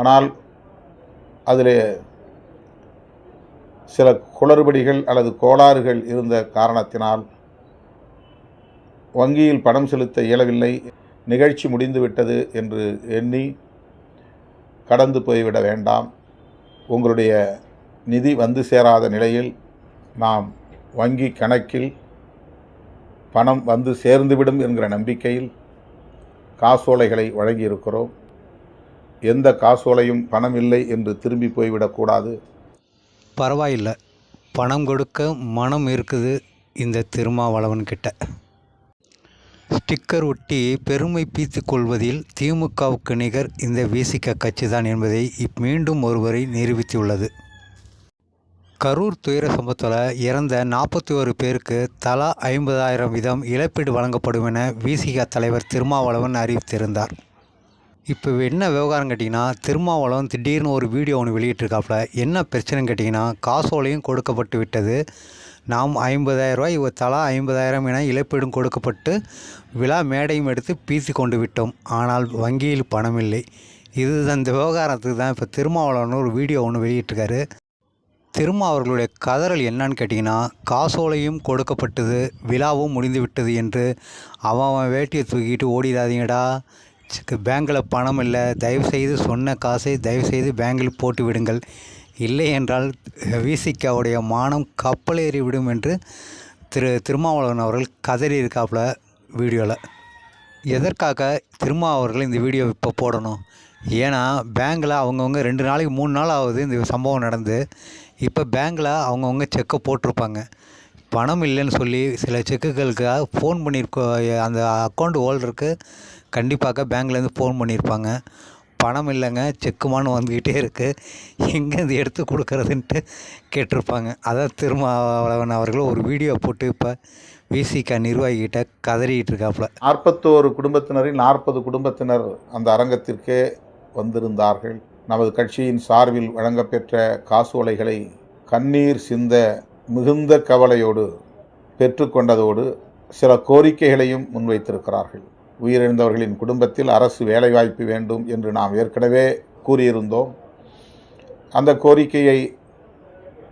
ஆனால் அதில் சில குளறுபடிகள் அல்லது கோளாறுகள் இருந்த காரணத்தினால் வங்கியில் பணம் செலுத்த இயலவில்லை. நிகழ்ச்சி முடிந்துவிட்டது என்று எண்ணி கடந்து போய்விட வேண்டாம். உங்களுடைய நிதி வந்து சேராத நிலையில் நாம் வங்கி கணக்கில் பணம் வந்து சேர்ந்துவிடும் என்கிற நம்பிக்கையில் காசோலைகளை வழங்கியிருக்கிறோம். எந்த காசோலையும் பணம் இல்லை என்று திரும்பி போய்விடக்கூடாது பரவாயில்லை. பணம் கொடுக்க மனம் இருக்குது இந்த திருமாவளவன் கிட்ட. ஸ்டிக்கர் ஒட்டி பெருமை பீத்து கொள்வதில் திமுகவுக்கு நிகர் இந்த விசிக கட்சிதான் என்பதை இப் மீண்டும் ஒருவரை நிரூபித்துள்ளது. கரூர் துயர சம்பவத்தில் இறந்த நாற்பத்தி ஒரு பேருக்கு தலா ஐம்பதாயிரம் வீதம் இழப்பீடு வழங்கப்படும் என விசிக தலைவர் திருமாவளவன் அறிவித்திருந்தார். இப்போ என்ன விவகாரம் கேட்டிங்கன்னா திருமாவளவன் திடீர்னு ஒரு வீடியோ ஒன்று வெளியிட்டிருக்காப்புல. என்ன பிரச்சனைன்னு கேட்டிங்கன்னா காசோலையும் கொடுக்கப்பட்டு விட்டது. நாம் ஐம்பதாயிரம் ரூபாய் இவ தலா ஐம்பதாயிரம் என இழப்பீடும் கொடுக்கப்பட்டு விழா மேடையும் எடுத்து பீசி கொண்டு விட்டோம். ஆனால் வங்கியில் பணம் இல்லை. இது இந்த விவகாரத்துக்கு தான் இப்போ திருமாவளவன் ஒரு வீடியோ ஒன்று வெளியிட்டிருக்காரு. திருமா அவர்களுடைய கதறல் என்னன்னு கேட்டிங்கன்னா காசோலையும் கொடுக்கப்பட்டது விழாவும் முடிந்து விட்டது என்று அவன் அவன் வேட்டியை தூக்கிட்டு ஓடிடாதீங்கடா. பேங்கில் பணம் இல்லை தயவுசெய்து சொன்ன காசை தயவுசெய்து பேங்கில் போட்டு விடுங்கள். இல்லை என்றால் விசிகாவுடைய மானம் கப்பலேறி விடும் என்று திரு திருமாவளவன் அவர்கள் கதறி இருக்காப்புல வீடியோவில் எதற்காக திருமா அவர்கள் இந்த வீடியோ இப்போ போடணும்? ஏன்னா பேங்கில் அவங்கவுங்க ரெண்டு நாளைக்கு மூணு நாள் ஆகுது இந்த சம்பவம் நடந்து. இப்போ பேங்கில் அவங்கவுங்க செக்கை போட்டிருப்பாங்க. பணம் இல்லைன்னு சொல்லி சில செக்குகளுக்காக ஃபோன் பண்ணியிருக்கோ அந்த அக்கௌண்ட் ஹோல்டருக்கு கண்டிப்பாக பேங்க்லேருந்து ஃபோன் பண்ணியிருப்பாங்க. பணம் இல்லைங்க செக்குமான்னு வந்துக்கிட்டே இருக்குது எங்கேருந்து எடுத்து கொடுக்குறதுன்ட்டு கேட்டிருப்பாங்க. அதான் திருமாவளவன் அவர்கள் ஒரு வீடியோ போட்டு இப்போ விசிக நிர்வாகிகிட்ட கதறிக்கிட்டு இருக்காப்புல. நாற்பத்தோரு குடும்பத்தினரில் நாற்பது குடும்பத்தினர் அந்த அரங்கத்திற்கே வந்திருந்தார்கள். நமது கட்சியின் சார்பில் வழங்கப்பெற்ற காசோலைகளை கண்ணீர் சிந்த மிகுந்த கவலையோடு பெற்றுக்கொண்டதோடு சில கோரிக்கைகளையும் முன்வைத்திருக்கிறார்கள். உயிரிழந்தவர்களின் குடும்பத்தில் அரசு வேலைவாய்ப்பு வேண்டும் என்று நாம் ஏற்கனவே கூறியிருந்தோம். அந்த கோரிக்கையை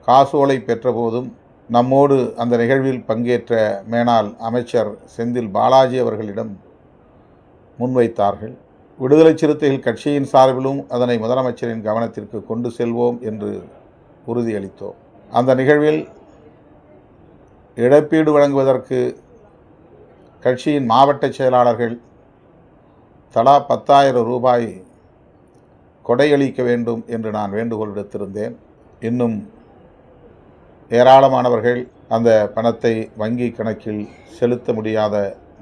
காசோலை பெற்றபோதும் நம்மோடு அந்த நிகழ்வில் பங்கேற்ற மேனால் அமைச்சர் செந்தில் பாலாஜி அவர்களிடம் முன்வைத்தார்கள். விடுதலை சிறுத்தைகள் கட்சியின் சார்பிலும் அதனை முதலமைச்சரின் கவனத்திற்கு கொண்டு செல்வோம் என்று உறுதியளித்தோம். அந்த நிகழ்வில் இழப்பீடு வழங்குவதற்கு கட்சியின் மாவட்ட செயலாளர்கள் தலா பத்தாயிரம் ரூபாய் கொடையளிக்க வேண்டும் என்று நான் வேண்டுகோள் விடுத்திருந்தேன். இன்னும் ஏராளமானவர்கள் அந்த பணத்தை வங்கி கணக்கில் செலுத்த முடியாத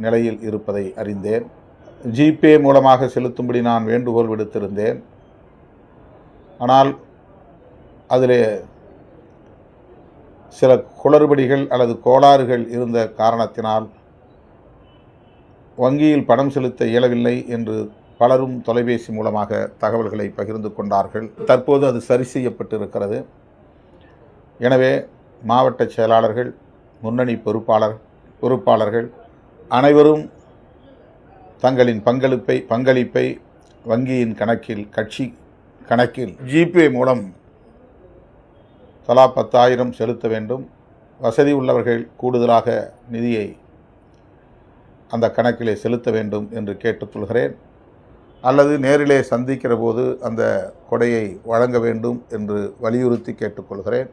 நிலையில் இருப்பதை அறிந்தேன். ஜிபே மூலமாக செலுத்தும்படி நான் வேண்டுகோள் விடுத்திருந்தேன். ஆனால் அதில் சில குளறுபடிகள் அல்லது கோளாறுகள் இருந்த காரணத்தினால் வங்கியில் பணம் செலுத்த இயலவில்லை என்று பலரும் தொலைபேசி மூலமாக தகவல்களை பகிர்ந்து கொண்டார்கள். தற்போது அது சரி செய்யப்பட்டிருக்கிறது. எனவே மாவட்ட செயலாளர்கள் முன்னணி பொறுப்பாளர் பொறுப்பாளர்கள் அனைவரும் தங்களின் பங்களிப்பை பங்களிப்பை வங்கியின் கணக்கில் கட்சி கணக்கில் ஜிபே மூலம் தலா பத்தாயிரம் செலுத்த வேண்டும். வசதி உள்ளவர்கள் கூடுதலாக நிதியை அந்த கணக்கிலே செலுத்த வேண்டும் என்று கேட்டுக்கொள்கிறேன் அல்லது நேரிலே சந்திக்கிற போது அந்த கொடையை வழங்க வேண்டும் என்று வலியுறுத்தி கேட்டுக்கொள்கிறேன்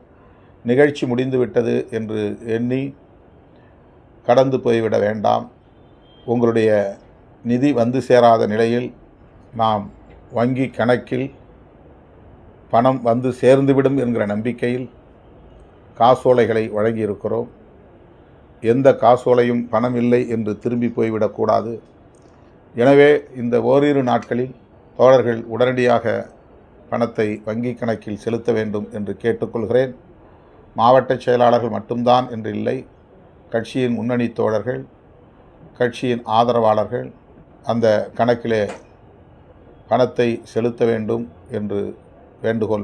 நிகழ்ச்சி முடிந்துவிட்டது என்று எண்ணி கடந்து போய்விட வேண்டாம். உங்களுடைய நிதி வந்து சேராத நிலையில் நாம் வங்கி கணக்கில் பணம் வந்து சேர்ந்துவிடும் என்கிற நம்பிக்கையில் காசோலைகளை வழங்கியிருக்கிறோம். எந்த காசோலையும் பணம் இல்லை என்று திரும்பி போய்விடக்கூடாது. எனவே இந்த ஓரிரு நாட்களில் தோழர்கள் உடனடியாக பணத்தை வங்கி கணக்கில் செலுத்த வேண்டும் என்று கேட்டுக்கொள்கிறேன். மாவட்ட செயலாளர்கள் மட்டும்தான் என்று இல்லை கட்சியின் முன்னணி தோழர்கள் கட்சியின் ஆதரவாளர்கள் அந்த கணக்கிலே பணத்தை செலுத்த வேண்டும் என்று வேண்டுகோள் விடுக்கிறேன்